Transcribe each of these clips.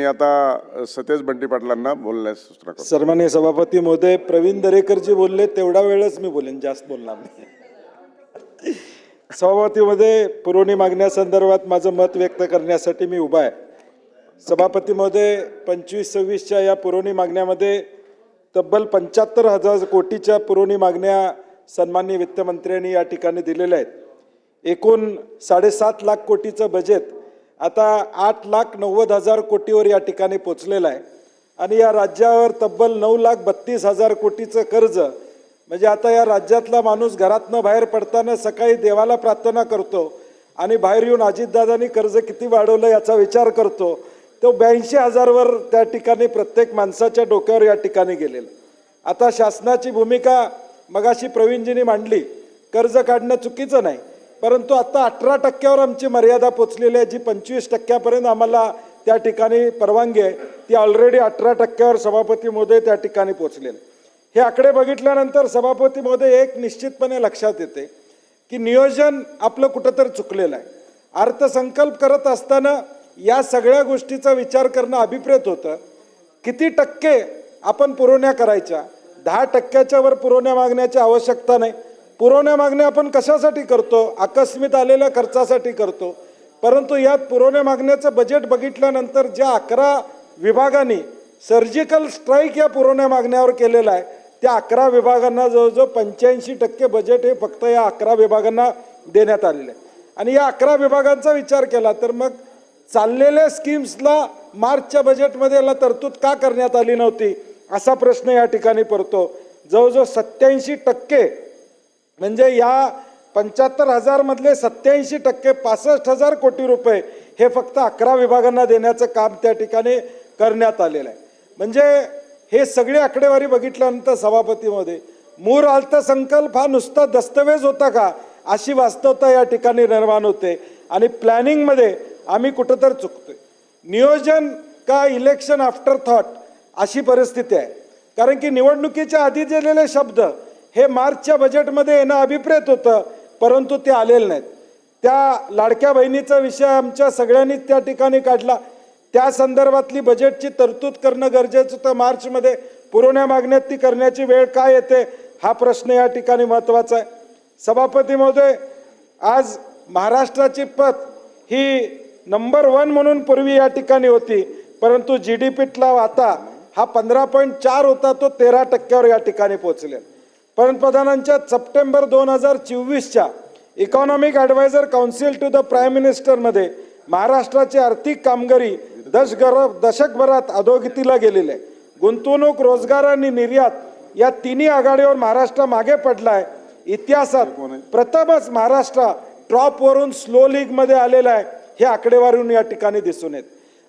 मी आता सतेज बंटी पाटलांना बोलण्यास सूचना करतो. सन्मान्य सभापती महोदय प्रवीण दरेकरजी बोलले तेवढा वेळच मी बोलेन जास्त बोलणार नाही. सभापतीमध्ये पुरवणी मागण्यासंदर्भात माझं मत व्यक्त करण्यासाठी मी उभा आहे. सभापती महोदय पंचवीस सव्वीसच्या या पुरवणी मागण्यामध्ये तब्बल पंच्याहत्तर हजार कोटीच्या पुरवणी मागण्या सन्मान्य वित्तमंत्र्यांनी या ठिकाणी दिलेल्या आहेत. एकूण साडेसात लाख कोटीचं बजेट आता आठ लाख नव्वद हजार कोटीवर या ठिकाणी पोचलेला आहे. आणि या राज्यावर तब्बल नऊ लाख बत्तीस हजार कोटीचं कर्ज म्हणजे आता या राज्यातला माणूस घरातनं बाहेर पडताना सकाळी देवाला प्रार्थना करतो आणि बाहेर येऊन अजितदादांनी कर्ज किती वाढवलं याचा विचार करतो तो ब्याऐंशी हजारवर त्या ठिकाणी प्रत्येक माणसाच्या डोक्यावर या ठिकाणी गेलेलं. आता शासनाची भूमिका मगाशी प्रवीणजींनी मांडली कर्ज काढणं चुकीचं नाही. परंतु आता अठरा टक्क्यावर आमची मर्यादा पोचलेली आहे जी पंचवीस टक्क्यापर्यंत आम्हाला त्या ठिकाणी परवानगी आहे ती ऑलरेडी अठरा टक्क्यावर सभापती महोदय त्या ठिकाणी पोचलेले. हे आकडे बघितल्यानंतर सभापती महोदय एक निश्चितपणे लक्षात येते की नियोजन आपलं कुठंतरी चुकलेलं आहे. अर्थसंकल्प करत असताना या सगळ्या गोष्टीचा विचार करणं अभिप्रेत होतं. किती टक्के आपण पुरवण्या करायच्या? दहा टक्क्याच्या वर पुरवण्या मागण्याची आवश्यकता नाही. पुरवण्या मागण्या आपण कशासाठी करतो? आकस्मित आलेल्या खर्चासाठी करतो. परंतु यात पुरवण्या मागण्याचं बजेट बघितल्यानंतर ज्या अकरा विभागांनी सर्जिकल स्ट्राईक या पुरवण्या मागण्यावर केलेला आहे त्या अकरा विभागांना जवळजवळ पंच्याऐंशी टक्के बजेट हे फक्त या अकरा विभागांना देण्यात आलेलं आहे. आणि या अकरा विभागांचा विचार केला तर मग चाललेल्या स्कीम्सला मार्चच्या बजेटमध्ये याला तरतूद का करण्यात आली नव्हती असा प्रश्न या ठिकाणी पडतो. जवळजवळ सत्याऐंशी टक्के म्हणजे या पंच्याहत्तर हजारमधले सत्याऐंशी टक्के पासष्ट हजार कोटी रुपये हे फक्त अकरा विभागांना देण्याचं काम त्या ठिकाणी करण्यात आलेलं आहे. म्हणजे हे सगळी आकडेवारी बघितल्यानंतर सभापतीमध्ये मूळ अर्थसंकल्प हा नुसता दस्तवेज होता का अशी वास्तवता या ठिकाणी निर्माण होते आणि प्लॅनिंगमध्ये आम्ही कुठंतर चुकतोय. नियोजन का इलेक्शन आफ्टर थॉट अशी परिस्थिती आहे. कारण की निवडणुकीच्या आधी दिलेले शब्द हे मार्चच्या बजेटमध्ये येणं अभिप्रेत होतं परंतु ते आलेले नाहीत. त्या लाडक्या बहिणीचा विषय आमच्या सगळ्यांनीच त्या ठिकाणी काढला. त्या संदर्भातली बजेटची तरतूद करणं गरजेचं होतं. मार्चमध्ये पुरवण्या मागण्यात ती करण्याची वेळ काय येते हा प्रश्न या ठिकाणी महत्त्वाचा आहे. सभापती महोदय आज महाराष्ट्राची पत ही नंबर वन म्हणून पूर्वी या ठिकाणी होती परंतु जी डी पीतला आता हा पंधरा पॉईंट चार होता तो तेरा टक्क्यावर या ठिकाणी पोहोचलेला पंतप्रधानांच्या सप्टेंबर दोन हजार चोवीसच्या economic adviser council to the prime मिनिस्टरमध्ये महाराष्ट्राची आर्थिक कामगिरी दशगर दशकभरात अधोगतीला गेलेली. आहे गुंतवणूक रोजगार आणि निर्यात या तिन्ही आघाडीवर महाराष्ट्र मागे पडला आहे? इतिहासात प्रथमच महाराष्ट्र टॉपवरून स्लो लीगमध्ये आलेला आहे हे आकडेवारीहून या ठिकाणी दिसून येत.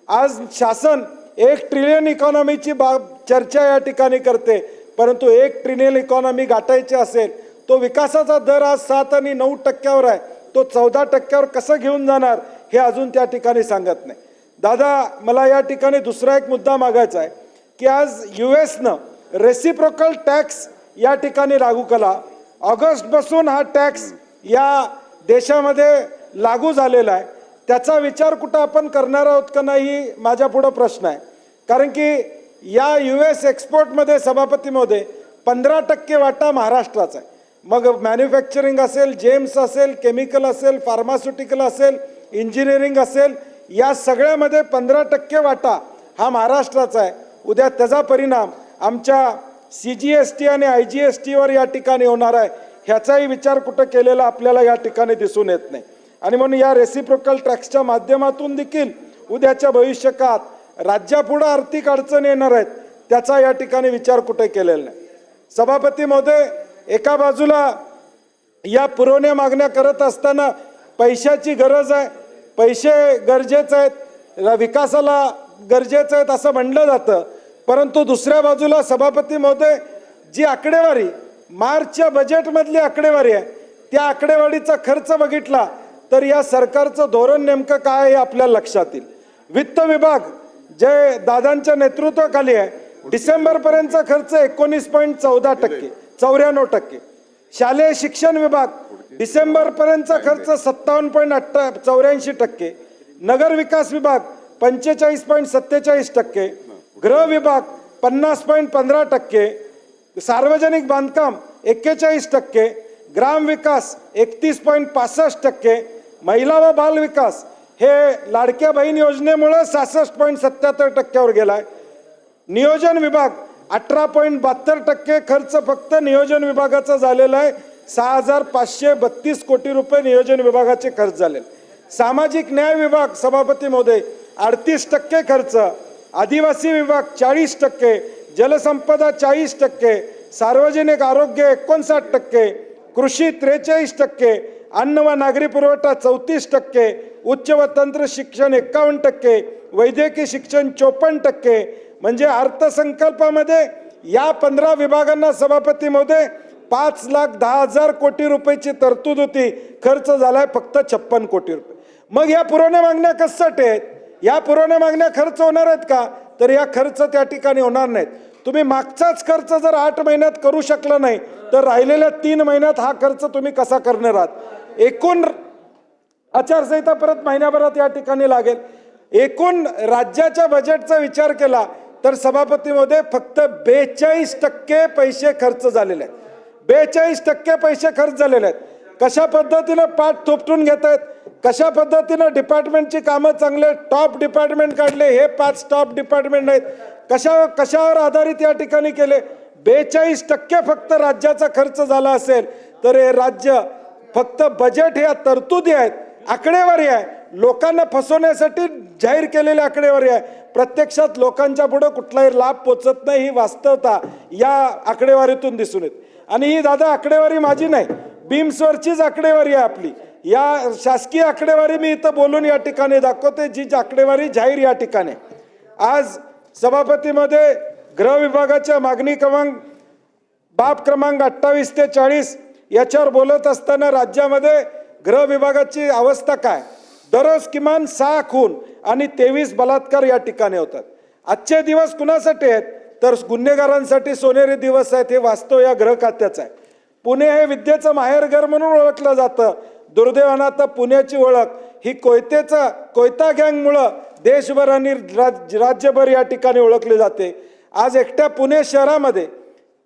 आज शासन एक ट्रिलियन इकॉनॉमीची बाब चर्चा या ठिकाणी करते. परंतु एक ट्रिलियन इकॉनॉमी गाठायची असेल तो विकासाचा दर आज सात आणि नऊ टक्क्यावर आहे. तो चौदा टक्क्यावर कसं घेऊन जाणार हे अजून त्या ठिकाणी सांगत नाही. दादा मला या ठिकाणी दुसरा एक मुद्दा मागायचा आहे की आज यू एसनं रेसिप्रोकल टॅक्स या ठिकाणी लागू केला. ऑगस्टपासून हा टॅक्स या देशामध्ये लागू झालेला आहे. त्याचा विचार कुठं आपण करणार आहोत का नाही माझ्या पुढं प्रश्न आहे. कारण की या यू एस एक्सपोर्टमध्ये सभापतीमध्ये पंधरा टक्के वाटा महाराष्ट्राचा आहे. मग मॅन्युफॅक्चरिंग असेल जेम्स असेल केमिकल असेल फार्मास्युटिकल असेल इंजिनिअरिंग असेल या सगळ्यामध्ये पंधरा टक्के वाटा हा महाराष्ट्राचा आहे. उद्या त्याचा परिणाम आमच्या सी जी एस टी आणि आय जी एस टीवर या ठिकाणी होणार आहे. ह्याचाही विचार कुठं केलेला आपल्याला या ठिकाणी दिसून येत नाही. आणि म्हणून या रेसिप्रोकल टॅक्सच्या माध्यमातून देखील उद्याच्या भविष्यकाळात राज्यापुढं आर्थिक अडचण येणार आहेत त्याचा या ठिकाणी विचार कुठे केलेला नाही. सभापती महोदय एका बाजूला या पुरवण्या मागण्या करत असताना पैशाची गरज आहे पैसे गरजेचे आहेत विकासाला गरजेचं आहेत असं म्हणलं जातं परंतु दुसऱ्या बाजूला सभापती महोदय जी आकडेवारी मार्चच्या बजेटमधली आकडेवारी आहे त्या आकडेवारीचा खर्च बघितला तर या सरकारचं धोरण नेमकं काय आहे हे आपल्या लक्षात येईल. वित्त विभाग जे दादांच्या नेतृत्वाखाली आहे डिसेंबरपर्यंतचा खर्च एकोणीस पॉईंट चौदा टक्के चौऱ्याण्णव टक्के. शालेय शिक्षण विभाग डिसेंबरपर्यंतचा खर्च सत्तावन्न पॉईंट अठ्ठा चौऱ्याऐंशी टक्के. नगर विकास विभाग पंचेचाळीस पॉईंट सत्तेचाळीस टक्के. गृह विभाग पन्नास पॉईंट पंधरा टक्के. सार्वजनिक बांधकाम एक्केचाळीस टक्के. ग्रामविकास एकतीस पॉईंट पासष्ट टक्के. महिला व बाल विकास हे लाडक्या बहीण योजनेमुळं सहासष्ट पॉईंट सत्याहत्तर टक्क्यावर गेलाय. नियोजन विभाग अठरा पॉईंट बहात्तर टक्के खर्च फक्त नियोजन विभागाचा झालेला आहे. सहा हजार पाचशे बत्तीस कोटी रुपये नियोजन विभागाचे खर्च झाले. सामाजिक न्याय विभाग सभापती महोदय अडतीस टक्के खर्च. आदिवासी विभाग चाळीस टक्के. जलसंपदा चाळीस टक्के. सार्वजनिक आरोग्य एकोणसाठ टक्के. कृषी त्रेचाळीस टक्के. अन्न व नागरी पुरवठा चौतीस टक्के उच्च व तंत्र शिक्षण एकावन्न टक्के वैद्यकीय शिक्षण चोपन्न टक्के. म्हणजे अर्थसंकल्पामध्ये या पंधरा विभागांना सभापती महोदय पाच लाख दहा हजार कोटी रुपयाची तरतूद होती. खर्च झालाय फक्त छप्पन कोटी रुपये. मग या पुरवण्या मागण्या कशासाठी आहेत? या पुरवण्या मागण्या खर्च होणार आहेत का? तर या खर्च त्या ठिकाणी होणार नाहीत. तुम्ही मागचाच खर्च जर आठ महिन्यात करू शकला नाही तर राहिलेल्या तीन महिन्यात हा खर्च तुम्ही कसा करणार आहात? एकूण आचारसंहिता परत महिन्याभरात या ठिकाणी लागेल. एकूण राज्याच्या बजेटचा विचार केला तर सभापतीमध्ये फक्त बेचाळीस टक्के पैसे खर्च झालेले आहेत. बेचाळीस टक्के पैसे खर्च झालेले आहेत. कशा पद्धतीनं पाठ थोपटून घेत आहेत कशा पद्धतीनं डिपार्टमेंटची कामं चांगले टॉप डिपार्टमेंट काढले? हे पाच टॉप डिपार्टमेंट आहेत. कशा कशावर आधारित या ठिकाणी केले? बेचाळीस टक्के फक्त राज्याचा खर्च झाला असेल तर हे राज्य फक्त बजेट ह्या तरतुदी आहेत आकडेवारी आहे. लोकांना फसवण्यासाठी जाहीर केलेली आकडेवारी आहे. प्रत्यक्षात लोकांच्या पुढं कुठलाही लाभ पोचत नाही ही वास्तवता या आकडेवारीतून दिसून येत. आणि ही दादा आकडेवारी माझी नाही बीम्सवरचीच आकडेवारी आहे आपली. या शासकीय आकडेवारी मी इथं बोलून या ठिकाणी दाखवते जी आकडेवारी जाहीर या ठिकाणी. आज सभापतीमध्ये गृह विभागाच्या मागणी क्रमांक बाब क्रमांक अठ्ठावीस ते चाळीस याच्यावर बोलत असताना राज्यामध्ये गृह विभागाची अवस्था काय? दररोज किमान सहा खून आणि तेवीस बलात्कार या ठिकाणी होतात. आजचे दिवस कुणासाठी आहेत? तर गुन्हेगारांसाठी सोनेरी दिवस आहेत हे वास्तव या गृह खात्याचं आहे. पुणे हे विद्येचं माहेरघर म्हणून ओळखलं जातं. दुर्दैवानं आता पुण्याची ओळख ही कोयतेचा कोयता गँगमुळं देशभर आणि राज राज्यभर या ठिकाणी ओळखली जाते. आज एकट्या पुणे शहरामध्ये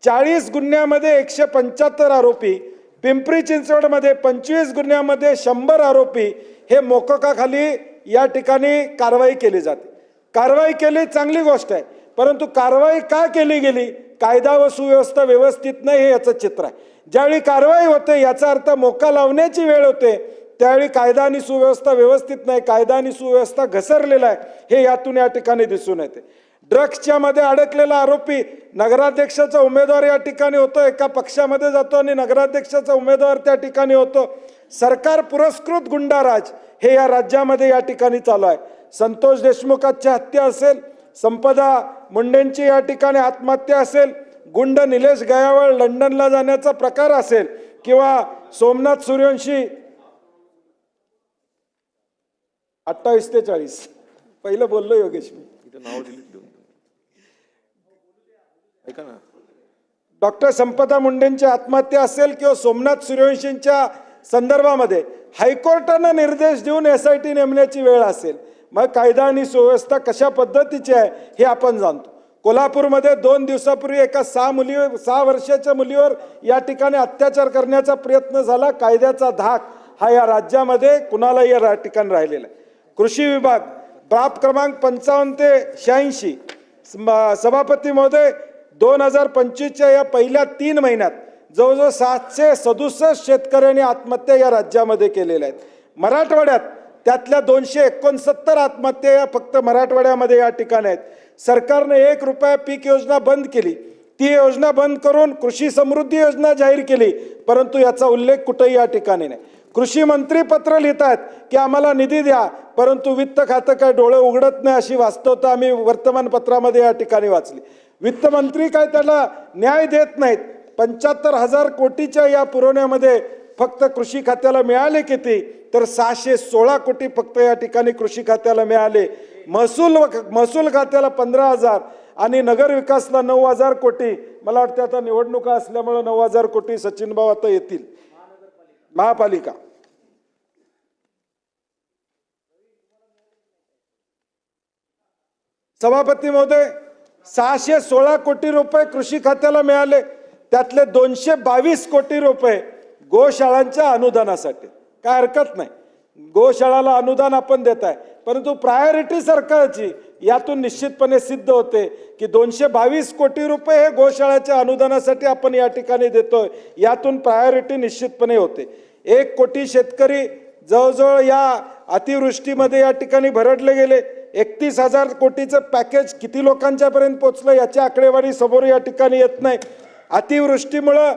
चाळीस गुन्ह्यामध्ये एकशे पंच्याहत्तर आरोपी पिंपरी चिंचवडमध्ये पंचवीस गुन्ह्यामध्ये शंभर आरोपी हे मोकोकाखाली या ठिकाणी कारवाई केली जाते. कारवाई केली चांगली गोष्ट आहे परंतु कारवाई का केली गेली? कायदा व सुव्यवस्था व्यवस्थित नाही हे याचं चित्र आहे. ज्यावेळी कारवाई होते याचा अर्थ मोका लावण्याची वेळ होते त्यावेळी कायदा आणि सुव्यवस्था व्यवस्थित नाही कायदा आणि सुव्यवस्था घसरलेला आहे हे यातून या ठिकाणी दिसून येते. ड्रग्सच्या मध्ये अडकलेला आरोपी नगराध्यक्षाचा उमेदवार या ठिकाणी होतो एका पक्षामध्ये जातो आणि नगराध्यक्षाचा उमेदवार त्या ठिकाणी होतो. सरकार पुरस्कृत गुंडाराज हे या राज्यामध्ये या ठिकाणी चालू आहे. संतोष देशमुखाची हत्या असेल संपदा मुंडेंची या ठिकाणी आत्महत्या असेल गुंड निलेश गयावळ लंडनला जाण्याचा प्रकार असेल किंवा सोमनाथ सूर्यवंशी अठ्ठावीस ते चाळीस. पहिलं बोललो योगेश मी. नाव दिली. डॉक्टर संपदा मुंडेंची आत्महत्या असेल किंवा सोमनाथ सूर्यवंशींच्या संदर्भामध्ये हायकोर्टानं निर्देश देऊन एस आय टी नेमण्याची वेळ असेल. मग कायदा आणि सुव्यवस्था कशा पद्धतीची आहे हे आपण जाणतो. कोल्हापूरमध्ये दोन दिवसापूर्वी एका सहा मुली सहा वर्षाच्या मुलीवर या ठिकाणी अत्याचार करण्याचा प्रयत्न झाला. कायद्याचा धाक हा या राज्यामध्ये कुणालाही या ठिकाणी राहिलेला आहे. कृषी विभाग बाप क्रमांक पंचावन्न ते शहाऐंशी सभापती महोदय दोन हजार पंचवीसच्या या पहिल्या तीन महिन्यात जवळजवळ सातशे सदुसष्ट शेतकऱ्यांनी आत्महत्या या राज्यामध्ये केलेल्या आहेत. मराठवाड्यात त्यातल्या दोनशे एकोणसत्तर आत्महत्या या फक्त मराठवाड्यामध्ये या ठिकाणी आहेत. सरकारने एक रुपया पीक योजना बंद केली. ती योजना बंद करून कृषी समृद्धी योजना जाहीर केली परंतु याचा उल्लेख कुठेही या ठिकाणी नाही. कृषी मंत्री पत्र लिहितात की आम्हाला निधी द्या परंतु वित्त खातं काय डोळे उघडत नाही अशी वास्तवता आम्ही वर्तमानपत्रामध्ये या ठिकाणी वाचली. वित्तमंत्री काय त्याला न्याय देत नाहीत. पंच्याहत्तर हजार कोटीच्या या पुरवण्यामध्ये फक्त कृषी खात्याला मिळाले किती? तर सहाशे सोळा कोटी फक्त या ठिकाणी कृषी खात्याला मिळाले. महसूल महसूल खात्याला पंधरा हजार आणि नगरविकासला नऊ हजार कोटी. मला वाटतं आता निवडणुका असल्यामुळं नऊ हजार कोटी सचिन भाऊ आता येतील. महापालिका. सभापती महोदय सहाशे सोळा कोटी रुपये कृषी खात्याला मिळाले. त्यातले दोनशे बावीस कोटी रुपये गोशाळांच्या अनुदानासाठी. काय हरकत नाही. गोशाळाला अनुदान आपण देत आहे. परंतु प्रायोरिटी सरकारची यातून निश्चितपणे सिद्ध होते की दोनशे बावीस कोटी रुपये हे गोशाळाच्या अनुदानासाठी आपण या ठिकाणी देतोय. यातून प्रायोरिटी निश्चितपणे होते. एक कोटी शेतकरी जवळजवळ या अतिवृष्टीमध्ये या ठिकाणी भरडले गेले. एकतीस हजार कोटीचं पॅकेज किती लोकांच्यापर्यंत पोचलं याची आकडेवारी समोर या ठिकाणी येत नाही. अतिवृष्टीमुळं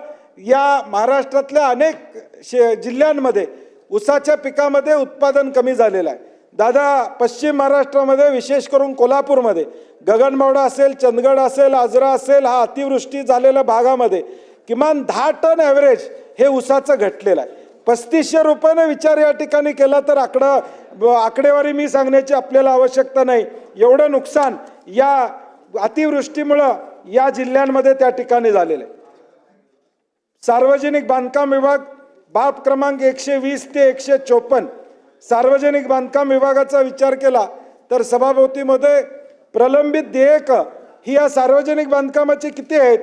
या महाराष्ट्रातल्या अनेक शे जिल्ह्यांमध्ये उसाच्या पिकामध्ये उत्पादन कमी झालेलं आहे. दादा पश्चिम महाराष्ट्रामध्ये विशेष करून कोल्हापूरमध्ये गगनबावडा असेल चंदगड असेल आजरा असेल हा अतिवृष्टी झालेल्या भागामध्ये किमान दहा टन ॲव्हरेज हे उसाचं घटलेलं आहे. पस्तीसशे रुपयानं विचार या ठिकाणी केला तर आकडा ब- आकडेवारी मी सांगण्याची आपल्याला आवश्यकता नाही. एवढं नुकसान या अतिवृष्टीमुळं या जिल्ह्यांमध्ये त्या ठिकाणी झालेलं आहे. सार्वजनिक बांधकाम विभाग बाब क्रमांक एकशे वीस ते एकशे चोपन्न सार्वजनिक बांधकाम विभागाचा विचार केला तर सभाभोवतीमध्ये प्रलंबित देयक ही या सार्वजनिक बांधकामाची किती आहेत?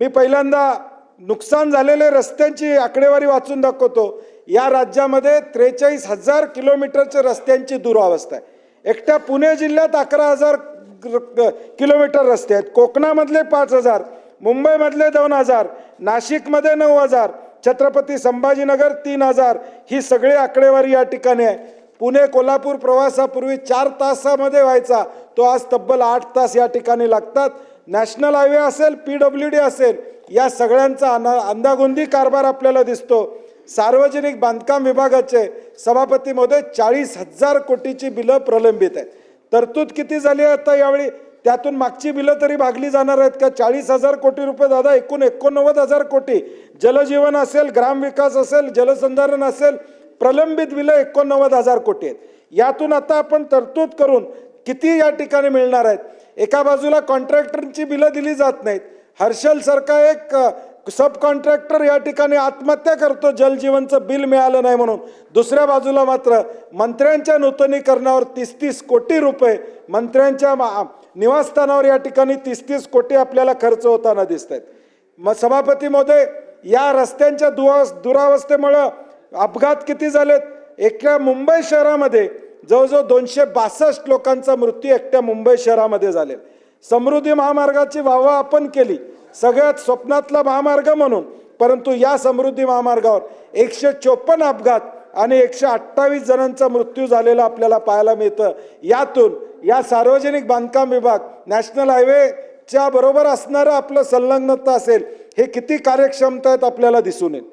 मी पहिल्यांदा नुकसान झालेले रस्त्यांची आकडेवारी वाचून दाखवतो. या राज्यामध्ये त्रेचाळीस हजार किलोमीटरच्या रस्त्यांची दुरावस्था आहे. एकट्या पुणे जिल्ह्यात अकरा हजार किलोमीटर रस्ते आहेत. कोकणामधले पाच हजार मुंबईमधले दोन हजार नाशिकमध्ये नऊ हजार छत्रपती संभाजीनगर तीन हजार ही सगळी आकडेवारी या ठिकाणी आहे. पुणे कोल्हापूर प्रवासापूर्वी चार तासामध्ये व्हायचा. तो आज तब्बल आठ तास या ठिकाणी लागतात. नॅशनल हायवे असेल पी डब्ल्यू डी असेल या सगळ्यांचा अना अंदागोंदी कारभार आपल्याला दिसतो. सार्वजनिक बांधकाम विभागाचे सभापती महोदय चाळीस हजार कोटीची बिलं प्रलंबित आहेत. तरतूद किती झाली आहे आता यावेळी? त्यातून मागची बिलं तरी भागली जाणार आहेत का? चाळीस हजार कोटी रुपये दादा एकूण एकोणनव्वद हजार कोटी. जलजीवन असेल ग्रामविकास असेल जलसंधारण असेल प्रलंबित बिलं एकोणनव्वद हजार कोटी आहेत. यातून आता आपण तरतूद करून किती या ठिकाणी मिळणार आहेत? एका बाजूला कॉन्ट्रॅक्टरची बिलं दिली जात नाहीत. हर्षल सारखा एक सब कॉन्ट्रॅक्टर या ठिकाणी आत्महत्या करतो जलजीवनचं बिल मिळालं नाही म्हणून. दुसऱ्या बाजूला मात्र मंत्र्यांच्या नूतनीकरणावर तीस तीस कोटी रुपये मंत्र्यांच्या निवासस्थानावर या ठिकाणी तीस तीस कोटी आपल्याला खर्च होताना दिसत आहेत मग सभापती महोदय या रस्त्यांच्या दुवा दुरावस्थेमुळं अपघात किती झालेत? एका मुंबई शहरामध्ये जवळजवळ दोनशे बासष्ट लोकांचा मृत्यू एकट्या मुंबई शहरामध्ये झाले. समृद्धी महामार्गाची वाहवा आपण केली. सगळ्यात स्वप्नातला महामार्ग म्हणून. परंतु या समृद्धी महामार्गावर एकशे चोपन्न अपघात आणि एकशे अठ्ठावीस जणांचा मृत्यू झालेला आपल्याला पाहायला मिळतं. यातून या सार्वजनिक बांधकाम विभाग नॅशनल हायवेच्या बरोबर असणारं आपलं संलग्नता असेल हे किती कार्यक्षमता आहेत आपल्याला दिसून येईल.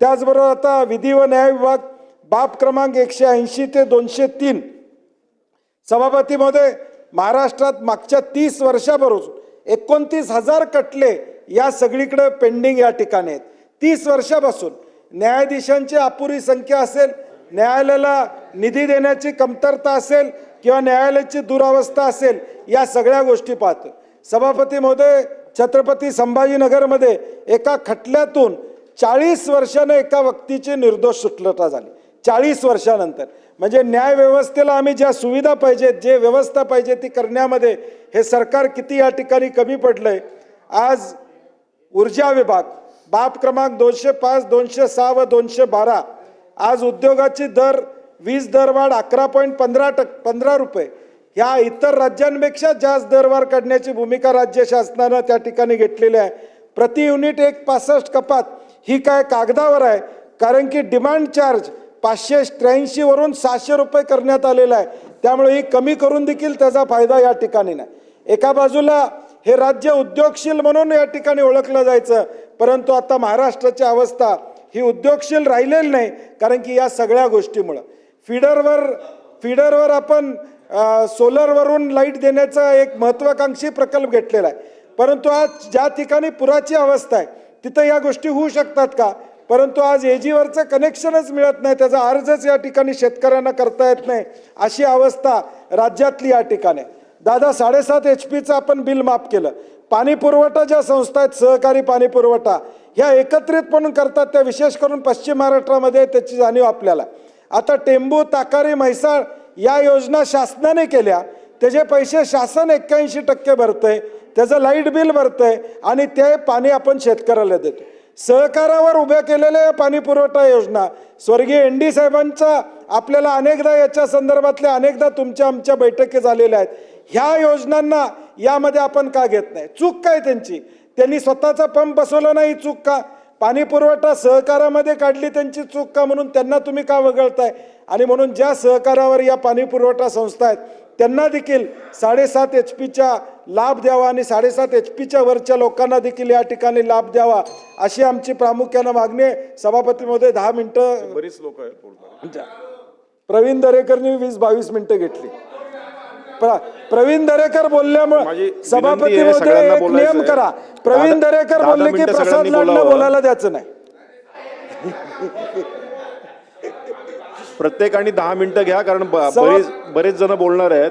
त्याचबरोबर आता विधी व न्याय विभाग बाब क्रमांक एकशे ऐंशी ते दोनशे तीन. सभापतीमध्ये महाराष्ट्रात मागच्या तीस वर्षापासून एकोणतीस हजार कटले या सगळीकडे पेंडिंग या ठिकाणी आहेत. तीस वर्षापासून न्यायाधीशांची अपुरी संख्या असेल न्यायालयाला निधी देण्याची कमतरता असेल किंवा न्यायालयाची दुरावस्था असेल या सगळ्या गोष्टी पाहतो. सभापती महोदय छत्रपती संभाजीनगरमध्ये एका खटल्यातून चाळीस वर्षाने एका व्यक्तीची निर्दोष सुटलता झाली. चाळीस वर्षानंतर. म्हणजे न्याय व्यवस्थेला आम्ही ज्या सुविधा पाहिजेत जे व्यवस्था पाहिजे ती करण्यामध्ये हे सरकार किती या ठिकाणी कमी पडलं आहे आज ऊर्जा विभाग बाप क्रमांक दोनशे पाच दोनशे सहा व दोनशे बारा आज उद्योगाची दर वीज दरवाढ अकरा पॉईंट पंधरा टक पंधरा रुपये. ह्या इतर राज्यांपेक्षा जास्त दरवाढ काढण्याची भूमिका राज्य शासनानं त्या ठिकाणी घेतलेली आहे. प्रति युनिट एक पासष्ट कपात ही काय कागदावर आहे? कारण की डिमांड चार्ज पाचशे त्र्याऐंशीवरून सहाशे रुपये करण्यात आलेला आहे. त्यामुळे ही कमी करून देखील त्याचा फायदा या ठिकाणी नाही. एका बाजूला हे राज्य उद्योगशील म्हणून या ठिकाणी ओळखलं जायचं परंतु आता महाराष्ट्राची अवस्था ही उद्योगशील राहिलेली नाही कारण की या सगळ्या गोष्टीमुळं. फिडरवर फिडरवर आपण सोलरवरून लाइट देण्याचा एक महत्त्वाकांक्षी प्रकल्प घेतलेला आहे. परंतु आज ज्या ठिकाणी पुराची अवस्था आहे तिथं या गोष्टी होऊ शकतात का? परंतु आज एजीवरचं कनेक्शनच मिळत नाही त्याचा अर्जच या ठिकाणी शेतकऱ्यांना करता येत नाही अशी अवस्था राज्यातली या ठिकाणी. आहे. दादा साडेसात एच पीचं आपण बिल माफ केलं. पाणी पुरवठा ज्या संस्था आहेत सहकारी पाणी पुरवठा ह्या एकत्रित करतात त्या विशेष करून पश्चिम महाराष्ट्रामध्ये त्याची जाणीव आपल्याला. आता टेंबू ताकारी म्हैसाळ या योजना शासनाने केल्या. त्याचे पैसे शासन एक्क्याऐंशी टक्के भरतंय त्याचं लाइट बिल भरतंय आणि ते पाणी आपण शेतकऱ्याला देतो सहकारावर उभ्या केलेल्या या पाणी पुरवठा योजना. स्वर्गीय एन डी साहेबांचा आपल्याला अनेकदा याच्या संदर्भातल्या अनेकदा तुमच्या आमच्या बैठकी झालेल्या आहेत. ह्या योजनांना यामध्ये आपण का घेत नाही? चूक काय त्यांची? त्यांनी स्वतःचा पंप बसवला नाही चूक का? पाणी पुरवठा सहकारामध्ये काढली त्यांची चूक का? म्हणून त्यांना तुम्ही का वगळताय? आणि म्हणून ज्या सहकारावर या पाणी पुरवठा संस्था आहेत त्यांना देखील साडेसात एच पीच्या लाभ द्यावा आणि साडेसात एच पीच्या वरच्या लोकांना देखील या ठिकाणी लाभ द्यावा अशी आमची प्रामुख्यानं मागणी आहे. सभापती महोदय दहा मिनिटं बरीच लोक आहेत प्रवीण दरेकरनी वीस बावीस मिनिटं घेतली. प्र- प्रवीण दरेकर बोलल्यामुळे सभापती एक नियम. करा. प्रवीण दरेकर बोलले की प्रसाद लाडला. बोलायला द्यायचं नाही. प्रत्येकाने दहा मिनिटं घ्या कारण बरेच बरेच जण बोलणार आहेत.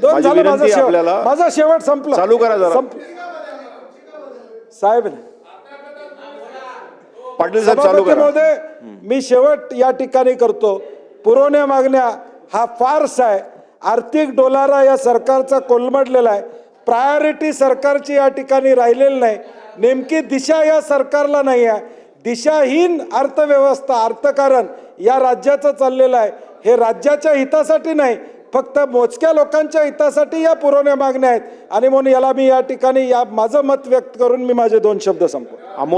दोन माझी झालं माझा विनंती शेवट आपल्याला माझा शेवट संपला. चालू करा जरा. संप- साहेब पाटील साहेब चालू सभापती करा. महोदय मी शेवट या ठिकाणी करतो. पुरवण्या मागण्या हा फार्स आहे. आर्थिक डोलारा या सरकारचा कोलमडलेला आहे. प्रायोरिटी सरकारची या ठिकाणी राहिलेली नाही. नेमकी दिशा या सरकारला नाही आहे. दिशाहीन अर्थव्यवस्था अर्थकारण या राज्याचं चाललेलं आहे. हे राज्याच्या हितासाठी नाही फक्त मोजक्या लोकांच्या हितासाठी या पुरवण्या मागण्या आहेत. आणि म्हणून याला मी या ठिकाणी या माझं मत व्यक्त करून मी माझे दोन शब्द संपव